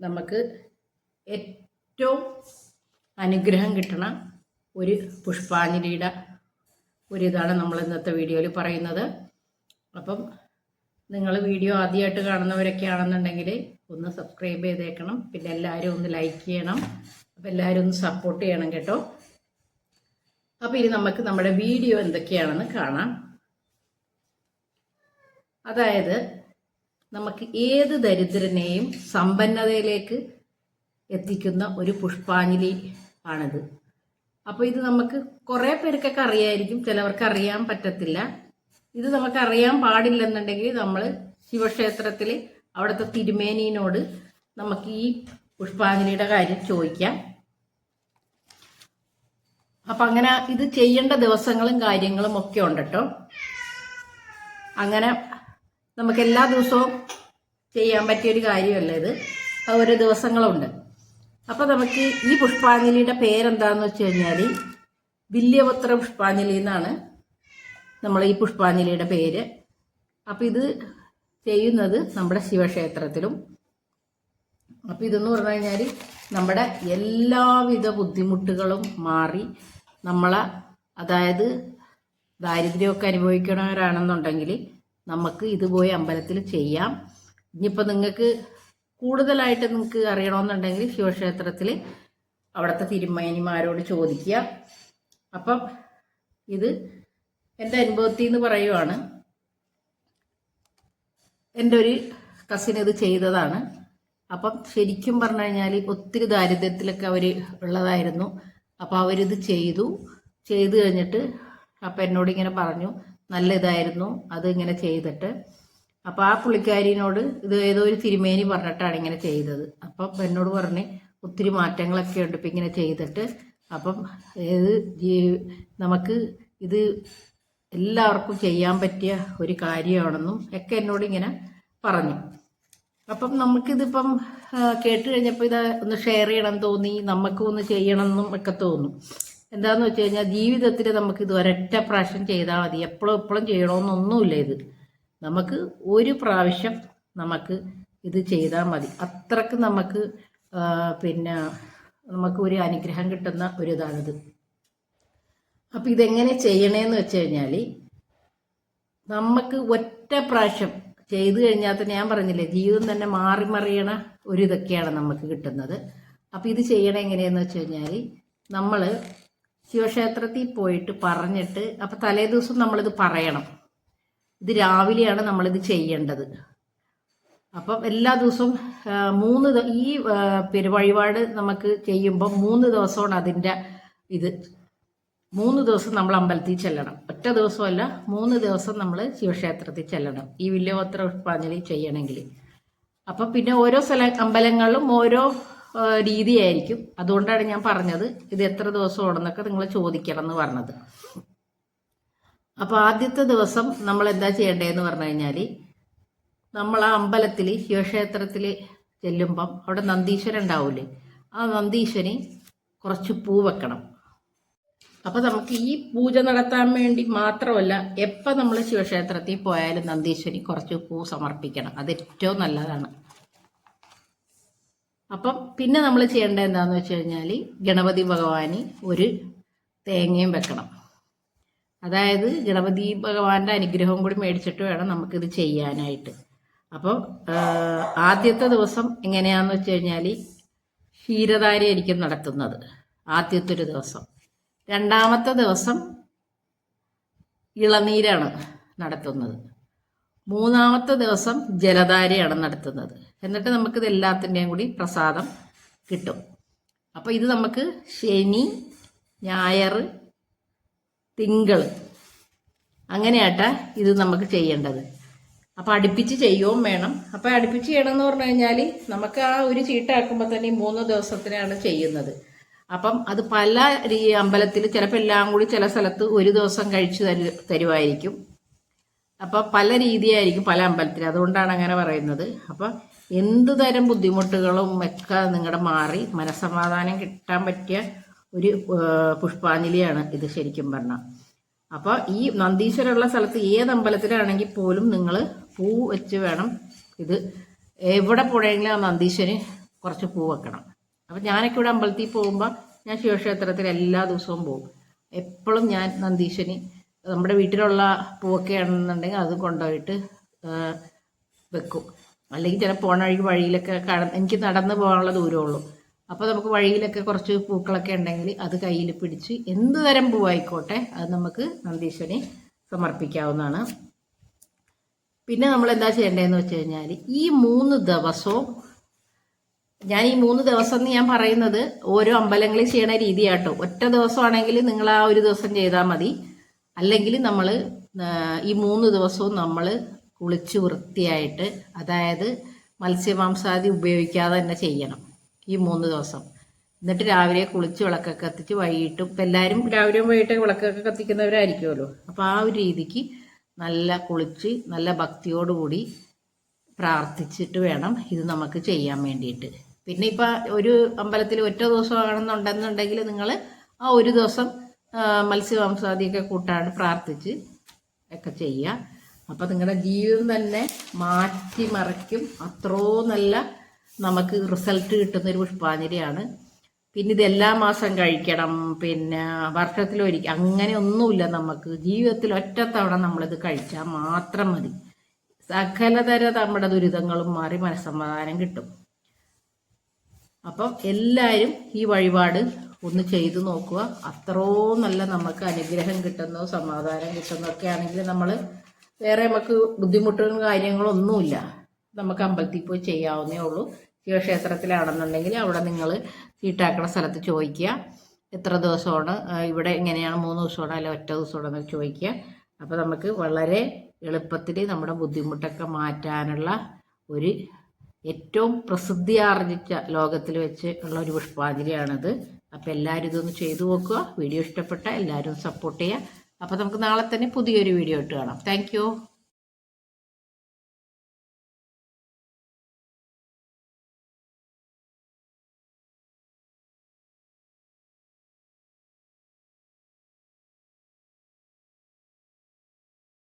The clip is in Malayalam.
നമുക്ക് ഏറ്റവും അനുഗ്രഹം കിട്ടണ ഒരു പുഷ്പാഞ്ജലിയുടെ ഒരു ഇതാണ് നമ്മൾ ഇന്നത്തെ വീഡിയോയിൽ പറയുന്നത്. അപ്പം നിങ്ങൾ വീഡിയോ ആദ്യമായിട്ട് കാണുന്നവരൊക്കെ ആണെന്നുണ്ടെങ്കിൽ ഒന്ന് സബ്സ്ക്രൈബ് ചെയ്തേക്കണം. പിന്നെ എല്ലാവരും ഒന്ന് ലൈക്ക് ചെയ്യണം. അപ്പം എല്ലാവരും ഒന്ന് സപ്പോർട്ട് ചെയ്യണം കേട്ടോ. അപ്പോൾ ഇനി നമുക്ക് നമ്മുടെ വീഡിയോ എന്തൊക്കെയാണെന്ന് കാണാം. അതായത് നമുക്ക് ഏത് ദരിദ്രനെയും സമ്പന്നതയിലേക്ക് എത്തിക്കുന്ന ഒരു പുഷ്പാഞ്ജലി ആണിത്. അപ്പോൾ ഇത് നമുക്ക് കുറേ പേർക്കൊക്കെ അറിയായിരിക്കും ചിലവർക്ക് അറിയാൻ പറ്റത്തില്ല. ഇത് നമുക്ക് അറിയാൻ പാടില്ലെന്നുണ്ടെങ്കിൽ നമ്മൾ ശിവക്ഷേത്രത്തിൽ അവിടുത്തെ തിരുമേനിയോട് നമുക്ക് ഈ പുഷ്പാഞ്ജലിയുടെ കാര്യം ചോദിക്കാം. അപ്പം അങ്ങനെ ഇത് ചെയ്യേണ്ട ദിവസങ്ങളും കാര്യങ്ങളും ഒക്കെ ഉണ്ട് കേട്ടോ അങ്ങനെ നമുക്ക് എല്ലാ ദിവസവും ചെയ്യാൻ പറ്റിയ ഒരു കാര്യമല്ല ഇത്. ഓരോ ദിവസങ്ങളുണ്ട്. അപ്പോൾ നമുക്ക് ഈ പുഷ്പാഞ്ജലിയുടെ പേരെന്താന്ന് വെച്ച് കഴിഞ്ഞാൽ വില്യപുത്ര പുഷ്പാഞ്ജലി എന്നാണ് നമ്മൾ ഈ പുഷ്പാഞ്ജലിയുടെ പേര്. അപ്പോൾ ഇത് ചെയ്യുന്നത് നമ്മുടെ ശിവക്ഷേത്രത്തിലും. അപ്പോൾ ഇതെന്ന് പറഞ്ഞു കഴിഞ്ഞാൽ നമ്മുടെ എല്ലാവിധ ബുദ്ധിമുട്ടുകളും മാറി നമ്മളെ അതായത് ദാരിദ്ര്യമൊക്കെ അനുഭവിക്കണവരാണെന്നുണ്ടെങ്കിൽ നമുക്ക് ഇത് പോയി അമ്പലത്തിൽ ചെയ്യാം. ഇനിയിപ്പോൾ നിങ്ങൾക്ക് കൂടുതലായിട്ട് നിങ്ങൾക്ക് അറിയണമെന്നുണ്ടെങ്കിൽ ശിവക്ഷേത്രത്തിൽ അവിടുത്തെ തിരുമേനിമാരോട് ചോദിക്കുക. അപ്പം ഇത് എന്റെ അനുഭവത്തിൽ നിന്ന് പറയുവാണ്. എന്റെ ഒരു കസിൻ ഇത് ചെയ്തതാണ്. അപ്പം ശരിക്കും പറഞ്ഞു കഴിഞ്ഞാൽ ഒത്തിരി ദാരിദ്ര്യത്തിലൊക്കെ അവർ ഉള്ളതായിരുന്നു. അപ്പോൾ അവരിത് ചെയ്തു. ചെയ്തു കഴിഞ്ഞിട്ട് അപ്പം എന്നോട് ഇങ്ങനെ പറഞ്ഞു നല്ല ഇതായിരുന്നു അത് ഇങ്ങനെ ചെയ്തിട്ട്. അപ്പൊ ആ പുള്ളിക്കാരിനോട് ഇത് ഏതോ ഒരു തിരുമേനി പറഞ്ഞിട്ടാണ് ഇങ്ങനെ ചെയ്തത്. അപ്പം എന്നോട് പറഞ്ഞ് ഒത്തിരി മാറ്റങ്ങളൊക്കെ ഉണ്ട് ഇപ്പം ഇങ്ങനെ ചെയ്തിട്ട്. അപ്പം ഏത് ജീ- നമുക്ക് ഇത് എല്ലാവർക്കും ചെയ്യാൻ പറ്റിയ ഒരു കാര്യമാണെന്നും ഒക്കെ എന്നോട് ഇങ്ങനെ പറഞ്ഞു. അപ്പം നമുക്കിതിപ്പം കേട്ട് കഴിഞ്ഞപ്പോൾ ഇത് ഒന്ന് ഷെയർ ചെയ്യണം തോന്നി നമുക്കും ഒന്ന് ചെയ്യണം എന്നും ഒക്കെ തോന്നും. എന്താന്ന് വെച്ച് കഴിഞ്ഞാൽ ജീവിതത്തിൽ നമുക്ക് ഇത് ഒരൊറ്റ പ്രാവശ്യം ചെയ്താൽ മതി. എപ്പോഴും എപ്പോഴും ചെയ്യണമെന്നൊന്നുമില്ല ഇത്. നമുക്ക് ഒരു പ്രാവശ്യം നമുക്ക് ഇത് ചെയ്താൽ മതി. അത്രയ്ക്ക് നമുക്ക് പിന്നെ നമുക്ക് ഒരു അനുഗ്രഹം കിട്ടുന്ന ഒരു ഇതാണിത് അപ്പം ഇതെങ്ങനെ ചെയ്യണേന്ന് വെച്ച് കഴിഞ്ഞാൽ നമുക്ക് ഒറ്റ പ്രാവശ്യം ചെയ്തു കഴിഞ്ഞാൽ തന്നെ ഞാൻ പറഞ്ഞില്ലേ ജീവിതം തന്നെ മാറി മറിയണ ഒരു ഇതൊക്കെയാണ് നമുക്ക് കിട്ടുന്നത്. അപ്പം ഇത് ചെയ്യണേ എങ്ങനെയെന്ന് വെച്ച് കഴിഞ്ഞാൽ നമ്മൾ ശിവക്ഷേത്രത്തിൽ പോയിട്ട് പറഞ്ഞിട്ട് അപ്പം തലേ ദിവസം നമ്മളിത് പറയണം. ഇത് രാവിലെയാണ് നമ്മളിത് ചെയ്യേണ്ടത്. അപ്പം എല്ലാ ദിവസവും മൂന്ന് ഈ പെരുവഴിപാട് നമുക്ക് ചെയ്യുമ്പോൾ മൂന്ന് ദിവസമാണ് അതിന്റെ ഇത്. മൂന്ന് ദിവസം നമ്മൾ അമ്പലത്തിൽ ചെല്ലണം. ഒറ്റ ദിവസമല്ല മൂന്ന് ദിവസം നമ്മൾ ശിവക്ഷേത്രത്തിൽ ചെല്ലണം. ഈ വില്യപത്ര പുഷ്പാഞ്ജലി ചെയ്യണമെങ്കിൽ. അപ്പം പിന്നെ ഓരോ സ്ഥല അമ്പലങ്ങളിലും ഓരോ രീതിയായിരിക്കും. അതുകൊണ്ടാണ് ഞാൻ പറഞ്ഞത് ഇത് എത്ര ദിവസം ഓടുന്നൊക്കെ നിങ്ങൾ ചോദിക്കണം എന്ന് പറഞ്ഞത്. അപ്പോൾ ആദ്യത്തെ ദിവസം നമ്മൾ എന്താ ചെയ്യേണ്ടതെന്ന് പറഞ്ഞു കഴിഞ്ഞാൽ നമ്മൾ ആ അമ്പലത്തിൽ ശിവക്ഷേത്രത്തിൽ ചെല്ലുമ്പം അവിടെ നന്ദീശ്വരൻ ഉണ്ടാവില്ലേ ആ നന്ദീശ്വരി കുറച്ച് പൂ വെക്കണം. അപ്പോൾ നമുക്ക് ഈ പൂജ നടത്താൻ വേണ്ടി മാത്രമല്ല എപ്പോൾ നമ്മൾ ശിവക്ഷേത്രത്തിൽ പോയാലും നന്ദീശ്വരി കുറച്ച് പൂ സമർപ്പിക്കണം. അത് ഏറ്റവും നല്ലതാണ്. അപ്പം പിന്നെ നമ്മൾ ചെയ്യേണ്ട എന്താണെന്ന് വെച്ച് കഴിഞ്ഞാൽ ഗണപതി ഭഗവാന് ഒരു തേങ്ങയും വെക്കണം. അതായത് ഗണപതി ഭഗവാന്റെ അനുഗ്രഹം കൂടി മേടിച്ചിട്ട് വേണം നമുക്കിത് ചെയ്യാനായിട്ട്. അപ്പം ആദ്യത്തെ ദിവസം എങ്ങനെയാന്ന് വെച്ച് കഴിഞ്ഞാൽ ക്ഷീരധാരയായിരിക്കും നടത്തുന്നത് ആദ്യത്തെ ഒരു ദിവസം. രണ്ടാമത്തെ ദിവസം ഇളനീരാണ് നടത്തുന്നത്. മൂന്നാമത്തെ ദിവസം ജലധാരയാണ് നടത്തുന്നത്. എന്നിട്ട് നമുക്കിത് എല്ലാത്തിന്റെയും കൂടി പ്രസാദം കിട്ടും. അപ്പോൾ ഇത് നമുക്ക് ശനി ഞായർ തിങ്കൾ അങ്ങനെയാട്ട ഇത് നമുക്ക് ചെയ്യേണ്ടത്. അപ്പോൾ അടുപ്പിച്ച് ചെയ്യുകയും വേണം. അപ്പോൾ അടുപ്പിച്ച് ചെയ്യണം എന്ന് പറഞ്ഞു കഴിഞ്ഞാൽ നമുക്ക് ആ ഒരു ചീട്ടാക്കുമ്പോൾ തന്നെ മൂന്ന് ദിവസത്തിനാണ് ചെയ്യുന്നത്. അപ്പം അത് പല അമ്പലത്തിൽ ചിലപ്പോൾ എല്ലാം കൂടി ചില സ്ഥലത്ത് ഒരു ദിവസം കഴിച്ചു തരു തരുമായിരിക്കും അപ്പോൾ പല രീതിയായിരിക്കും പല അമ്പലത്തിൽ. അതുകൊണ്ടാണ് അങ്ങനെ പറയുന്നത്. അപ്പോൾ എന്ത് തരം ബുദ്ധിമുട്ടുകളും ഒക്കെ നിങ്ങളുടെ മാറി മനസമാധാനം കിട്ടാൻ പറ്റിയ ഒരു പുഷ്പാഞ്ജലിയാണ് ഇത് ശരിക്കും പറഞ്ഞാൽ അപ്പോൾ ഈ നന്ദീശ്വരമുള്ള സ്ഥലത്ത് ഏത് അമ്പലത്തിലാണെങ്കിൽ പോലും നിങ്ങൾ പൂ വെച്ച് വേണം ഇത് എവിടെ പോണെങ്കിലും ആ നന്ദീശ്വരന് കുറച്ച് പൂ വെക്കണം. അപ്പം ഞാനൊക്കെ ഇവിടെ അമ്പലത്തിൽ പോകുമ്പോൾ ഞാൻ ശിവക്ഷേത്രത്തിൽ എല്ലാ ദിവസവും പോകും. എപ്പോഴും ഞാൻ നന്ദീശന് നമ്മുടെ വീട്ടിലുള്ള പൂവൊക്കെ ആണെന്നുണ്ടെങ്കിൽ അത് കൊണ്ടുപോയിട്ട് വെക്കും. അല്ലെങ്കിൽ ചില പോണ വഴി വഴിയിലൊക്കെ എനിക്ക് നടന്ന് പോകാനുള്ള ദൂരമുള്ളൂ. അപ്പോൾ നമുക്ക് വഴിയിലൊക്കെ കുറച്ച് പൂക്കളൊക്കെ ഉണ്ടെങ്കിൽ അത് കയ്യിൽ പിടിച്ച് എന്ത് തരം പൂവായിക്കോട്ടെ അത് നമുക്ക് നന്ദീശ്വരനെ സമർപ്പിക്കാവുന്നതാണ്. പിന്നെ നമ്മൾ എന്താ ചെയ്യേണ്ടതെന്ന് വെച്ച് കഴിഞ്ഞാൽ ഈ മൂന്ന് ദിവസവും ഞാൻ ഈ മൂന്ന് ദിവസം എന്ന് ഞാൻ പറയുന്നത് ഓരോ അമ്പലങ്ങളിൽ ചെയ്യണ രീതിയാട്ടോ. ഒറ്റ ദിവസമാണെങ്കിൽ നിങ്ങൾ ആ ഒരു ദിവസം ചെയ്താൽ മതി. അല്ലെങ്കിൽ നമ്മൾ ഈ മൂന്ന് ദിവസവും നമ്മൾ കുളിച്ച് വൃത്തിയായിട്ട് അതായത് മത്സ്യമാംസാദി ഉപയോഗിക്കാതെ തന്നെ ചെയ്യണം ഈ മൂന്ന് ദിവസം. എന്നിട്ട് രാവിലെ കുളിച്ച് വിളക്കൊക്കെ കത്തിച്ച് വൈകിട്ടും ഇപ്പം എല്ലാവരും രാവിലെയും വൈകിട്ടും വിളക്കൊക്കെ കത്തിക്കുന്നവരായിരിക്കുമല്ലോ. അപ്പോൾ ആ ഒരു രീതിക്ക് നല്ല കുളിച്ച് നല്ല ഭക്തിയോടുകൂടി പ്രാർത്ഥിച്ചിട്ട് വേണം ഇത് നമുക്ക് ചെയ്യാൻ വേണ്ടിയിട്ട്. പിന്നെ ഇപ്പം ഒരു അമ്പലത്തിൽ ഒറ്റ ദിവസമാണെന്നുണ്ടെന്നുണ്ടെങ്കിൽ നിങ്ങൾ ആ ഒരു ദിവസം മത്സ്യമാംസാദിയൊക്കെ കൂട്ടാണ് പ്രാർത്ഥിച്ച് ഒക്കെ ചെയ്യുക അപ്പം നിങ്ങളുടെ ജീവിതം തന്നെ മാറ്റിമറിക്കും അത്രോ നല്ല നമുക്ക് റിസൾട്ട് കിട്ടുന്ന ഒരു പുഷ്പാഞ്ജലിയാണ്. പിന്നെ ഇത് എല്ലാ മാസം കഴിക്കണം. പിന്നെ വർഷത്തിലൊരിക്കൽ അങ്ങനെ ഒന്നുമില്ല നമുക്ക്. ജീവിതത്തിൽ ഒറ്റത്തവണ നമ്മളിത് കഴിച്ചാൽ മാത്രം മതി. സകലതര നമ്മുടെ ദുരിതങ്ങളും മാറി മനസ്സമാധാനം കിട്ടും. അപ്പം എല്ലാവരും ഈ വഴിപാട് ഒന്ന് ചെയ്തു നോക്കുക. അത്രോ നല്ല നമുക്ക് അനുഗ്രഹം കിട്ടുന്നോ സമാധാനം കിട്ടുന്നോ ഒക്കെ ആണെങ്കിൽ നമ്മൾ വേറെ നമുക്ക് ബുദ്ധിമുട്ടുകളും കാര്യങ്ങളൊന്നുമില്ല. നമുക്ക് അമ്പലത്തിൽ പോയി ചെയ്യാവുന്നേ ഉള്ളൂ. ശിവക്ഷേത്രത്തിലാണെന്നുണ്ടെങ്കിൽ അവിടെ നിങ്ങൾ ചീട്ടാക്കണ സ്ഥലത്ത് ചോദിക്കുക. എത്ര ദിവസമാണ് ഇവിടെ എങ്ങനെയാണ് മൂന്ന് ദിവസമാണോ അല്ല ഒറ്റ ദിവസമാണോ എന്നൊക്കെ ചോദിക്കുക. അപ്പോൾ നമുക്ക് വളരെ എളുപ്പത്തിൽ നമ്മുടെ ബുദ്ധിമുട്ടൊക്കെ മാറ്റാനുള്ള ഒരു ഏറ്റവും പ്രസിദ്ധി ആർജിച്ച ലോകത്തിൽ വെച്ച് ഉള്ള ഒരു പുഷ്പാഞ്ജലിയാണത്. അപ്പോൾ എല്ലാവരും ഇതൊന്ന് ചെയ്തു നോക്കുക. വീഡിയോ ഇഷ്ടപ്പെട്ട എല്ലാവരും സപ്പോർട്ട് ചെയ്യുക. അപ്പോൾ നമുക്ക് നാളെ തന്നെ പുതിയൊരു വീഡിയോ ഇട്ട് കാണാം. താങ്ക്